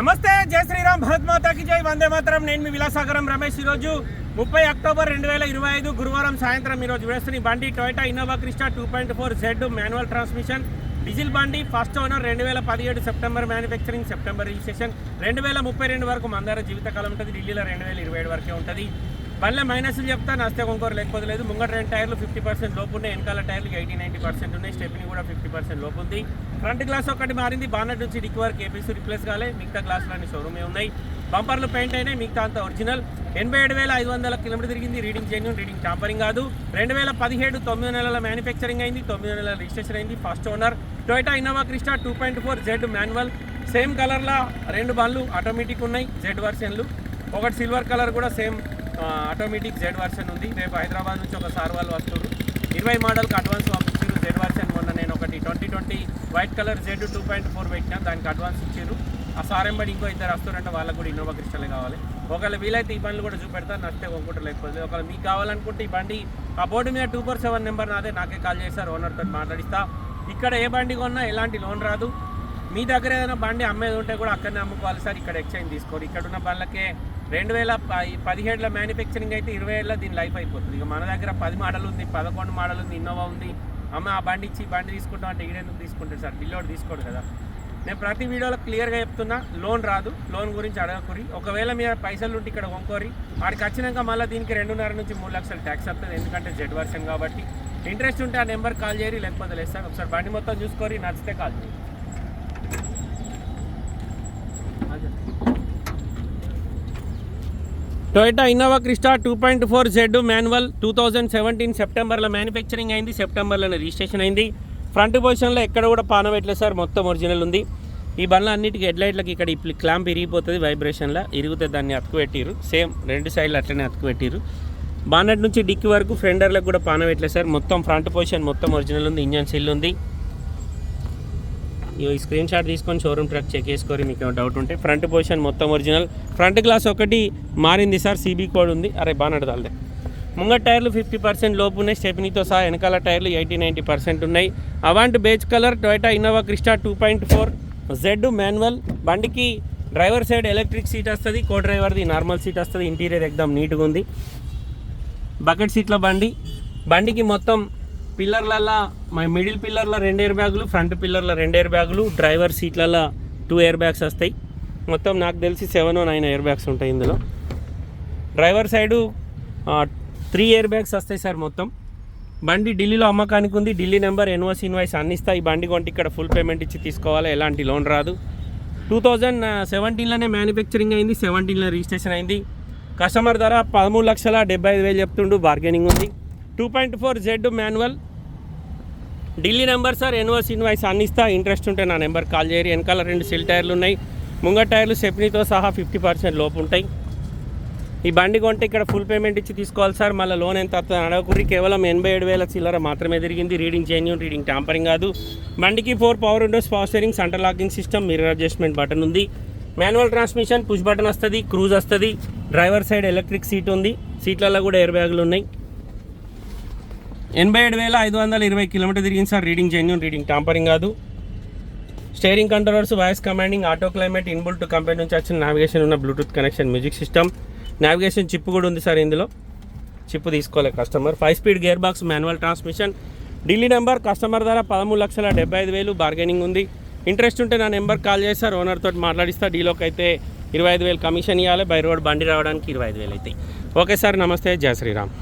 నమస్తే జై శ్రీరామ్ భరత్ మాతాకి జై. వందే మాతరం. నేను మీ విలాసాగరం రమేష్ ఈరోజు ముప్పై అక్టోబర్ రెండు వేల ఇరవై ఐదు గురువారం సాయంత్రం ఈరోజు వేస్తున్న బండి Toyota Innova Crysta two point four Z manual transmission diesel బండి ఫస్ట్ ఓనర్ రెండు వేల పదిహేడు సెప్టెంబర్ మ్యానుఫ్యాక్చరింగ్ సెప్టెంబర్ రిజిస్ట్రేషన్ రెండు వేల ముప్పై రెండు వరకు మందార జీవితకాలం ఉంటుంది. ఢిల్లీలో రెండు వేల ఇరవై ఏడు వరకే ఉంటుంది. బండ్ల మైనస్లు చెప్తా నస్తే కొంకోరు లేకపోతే లేదు. ముంగట రెండు టైర్లు ఫిఫ్టీ పర్సెంట్ లోపు ఉన్నాయి. వెనకాల టైర్లు ఎయిటీ నైంటీ పర్సెంట్ ఉన్నాయి. స్టెప్ని కూడా ఫిఫ్టీ పర్సెంట్ లోపు ఉంది. ఫ్రంట్ గ్లాస్ ఒకటి మారింది. బానట్ నుంచి డిక్ వరకు ఏపీసీ రిప్లేస్ కాలే. మిగతా గ్లాసులన్నీ షోరూమే ఉన్నాయి. బంపర్లు పెయింట్ అయినాయి. మిగతా అంతా ఒరిజినల్ ఎనభై ఏడు వేల ఐదు వందల కిలోమీటర్ తిరిగింది. రీడింగ్ జెన్యున్ రీడింగ్ టాంపరింగ్ కాదు. రెండు వేల పదిహేడు తొమ్మిది నెలల మ్యానుఫ్యాక్చరింగ్ అయింది. తొమ్మిది నెలల రిజిస్ట్రేషన్ అయింది. First owner Toyota Innova Crysta two point four Z manual same కలర్లో రెండు బండ్లు ఆటోమేటిక్ ఉన్నాయి. జెడ్ వర్షన్లు ఒకటి సిల్వర్ కలర్ కూడా సేమ్ ఆటోమేటిక్ జెడ్ వర్షన్ ఉంది. రేపు హైదరాబాద్ నుంచి ఒక సార్ వాళ్ళు వస్తారు ఇరవై మోడల్కి అడ్వాన్స్ పంపించారు జెడ్ వర్షన్ మొన్న నేను ఒకటి twenty twenty white colour Z two point four పెట్టినా దానికి అడ్వాన్స్ ఇచ్చారు. ఆ సార్ ఎంబడి ఇంకో ఇద్దరు వస్తారంటే వాళ్ళకు కూడా ఇన్నోవా క్రిస్టల్ కావాలి. ఒకవేళ వీలైతే ఈ బండ్లు కూడా చూపెడతాను నచ్చితే కొనుక్కుంటారు. లేకపోతే ఒకవేళ మీకు కావాలనుకుంటే ఈ బండి ఆ బోర్డు మీద టూ ఫోర్ సెవెన్ నెంబర్ నాదే నాకే కాల్ చేశారు ఓనర్తో మాట్లాడిస్తా. ఇక్కడ ఏ బండి కొన్నా ఎలాంటి లోన్ రాదు. మీ దగ్గర ఏదైనా బండి అమ్మేది ఉంటే కూడా అక్కడనే అమ్ముకోవాలి సార్. ఇక్కడ ఎక్స్చేంజ్ తీసుకోరు. ఇక్కడ ఉన్న బండ్లకే రెండు వేల పదిహేడులో మ్యానుఫ్యాక్చరింగ్ అయితే ఇరవై ఏళ్ళలో దీని లైఫ్ అయిపోతుంది. ఇక మన దగ్గర పది మోడల్ ఉంది పదకొండు మోడల్ ఉంది ఇన్నోవా ఉంది. అమ్మ ఆ బండి ఇచ్చి బండి తీసుకుంటాం అంటే ఈడెందుకు తీసుకుంటాడు సార్? బిల్లోడు తీసుకోడు కదా. నేను ప్రతి వీడియోలో క్లియర్గా చెప్తున్నా లోన్ రాదు. లోన్ గురించి అడగకూరి. ఒకవేళ మీ పైసలు ఉంటే ఇక్కడ కొనుక్కోరి. వాడికి వచ్చినాక మళ్ళీ దీనికి రెండున్నర నుంచి మూడు లక్షలు ట్యాక్స్ వస్తుంది ఎందుకంటే జెడ్ వర్షన్ కాబట్టి. ఇంట్రెస్ట్ ఉంటే ఆ నెంబర్ కాల్ చేయరి లేకపోతే లేదు సార్. ఒకసారి బండి మొత్తం చూసుకోరి నచ్చితే కాల్ చేయండి Toyota Innova Crysta two point four Z manual two thousand seventeen సెప్టెంబర్లో మ్యానుఫ్యాక్చరింగ్ అయింది. సెప్టెంబర్లోనే రిజిస్ట్రేషన్ అయింది. ఫ్రంట్ పొజిషన్లో ఎక్కడ కూడా పానవెట్లేదు సార్ మొత్తం ఒరిజినల్ ఉంది. ఈ బండ్ల అన్నిటికీ హెడ్లైట్లకి ఇక్కడ ఇప్పుడు క్లాంప్ ఇరిగిపోతుంది వైబ్రేషన్లో ఇరిగితే దాన్ని అతుకుపెట్టిరు సేమ్ రెండు సైడ్లు అట్లనే అతుకుపెట్టిరు బానెట్ నుంచి డిక్కి వరకు ఫ్రెండర్లకు కూడా పానవెట్లేదు సార్. మొత్తం ఫ్రంట్ పొజిషన్ మొత్తం ఒరిజినల్ ఉంది ఇంజన్ సిల్ ఉంది. ఈ స్క్రీన్ షాట్ తీసుకొని షోరూమ్ ట్రక్ చెక్ చేసుకోరు మీకు డౌట్ ఉంటే. ఫ్రంట్ పొజిషన్ మొత్తం ఒరిజినల్ ఫ్రంట్ గ్లాస్ ఒకటి మారింది సార్ సీబీ కోడ్ ఉంది. అరే బాగా నడదాలే ముంగట టైర్లు ఫిఫ్టీ పర్సెంట్ లోపు ఉన్నాయి. స్టెప్నీతో సహా వెనకాల టైర్లు ఎయిటీ నైంటీ పర్సెంట్ ఉన్నాయి. Avant beige colour Toyota Innova Crysta two point four Z manual బండికి డ్రైవర్ సైడ్ ఎలక్ట్రిక్ సీట్ వస్తుంది కో డ్రైవర్ది నార్మల్ సీట్ వస్తుంది ఇంటీరియర్ ఎక్దమ్ నీట్గా ఉంది. బకెట్ సీట్ల బండి. బండికి మొత్తం పిల్లర్లల్లో మా మిడిల్ పిల్లర్లో రెండు ఎయిర్ బ్యాగులు ఫ్రంట్ పిల్లర్లో రెండు ఎయిర్ బ్యాగులు డ్రైవర్ సీట్లలో టూ ఎయిర్ బ్యాగ్స్ వస్తాయి. మొత్తం నాకు తెలిసి సెవెన్ నైన్ ఎయిర్ బ్యాగ్స్ ఉంటాయి ఇందులో. Driver side three air bags వస్తాయి సార్ మొత్తం. బండి ఢిల్లీలో అమ్మకానికి ఉంది. ఢిల్లీ నెంబర్ ఎన్ఓసి ఇన్వాయిస్ అన్ని ఇస్తా. ఈ బండి కొంటే ఇక్కడ ఫుల్ పేమెంట్ ఇచ్చి తీసుకోవాలి? ఎలాంటి లోన్ రాదు. టూ థౌజండ్ సెవెంటీన్లోనే మ్యానుఫ్యాక్చరింగ్ అయింది. సెవెంటీన్లో రిజిస్ట్రేషన్ అయింది. కస్టమర్ ధర పదమూడు లక్షల డెబ్బై ఐదు వేలు చెప్తుండు. బార్గెనింగ్ ఉంది. Two point four Z manual Delhi number sir NOC invoice అన్ని ఇస్తా ఇంట్రెస్ట్ ఉంటే నా నెంబర్ కాల్ చేయరు వెనకాల రెండు సిల్ టైర్లు ఉన్నాయి. ముంగ టైర్లు సెప్నీతో సహా ఫిఫ్టీ పర్సెంట్ లోపు ఉంటాయి. ఈ బండి కొంటే ఇక్కడ ఫుల్ పేమెంట్ ఇచ్చి తీసుకోవాలి సార్. మళ్ళీ లోన్ ఎంత అడగకూరి కేవలం ఎనభై ఏడు వేల చిల్లర మాత్రమే తిరిగింది. రీడింగ్ జెన్యున్ రీడింగ్ ట్యాంపరింగ్ కాదు. బండికి four power windows power steering centre locking system mirror adjustment button ఉంది. మాన్యువల్ ట్రాన్స్మిషన్ పుష్ బటన్ వస్తుంది క్రూజ్ వస్తుంది. డ్రైవర్ సైడ్ ఎలక్ట్రిక్ సీట్ ఉంది. సీట్లలో కూడా ఎయిర్ బ్యాగులు ఉన్నాయి. ఎనభై ఏడు వేల ఐదు వందల ఇరవై కిలోమీటర్ తిరిగింది sir. Reading genuine reading tampering కాదు. Steering controllers voice commanding auto climate inbuilt company నుంచి వచ్చిన నావిగేషన్ ఉన్న Bluetooth connection music system navigation chip కూడా ఉంది సార్ ఇందులో. చిప్ తీసుకోలే customer five speed gear box manual transmission Delhi number customer ధర పదమూడు లక్షల డెబ్బై ఐదు వేలు. బార్గెనింగ్ ఉంది. ఇంట్రెస్ట్ ఉంటే నా నెంబర్ కాల్ చేస్తారు సార్. ఓనర్తో మాట్లాడిస్తా. డీలోకి అయితే ఇరవై ఐదు వేలు కమిషన్ ఇవ్వాలి బై రోడ్ బండి రావడానికి ఇరవై ఐదు వేలు అవుతాయి ఓకే సార్ నమస్తే. జయ శ్రీరామ్.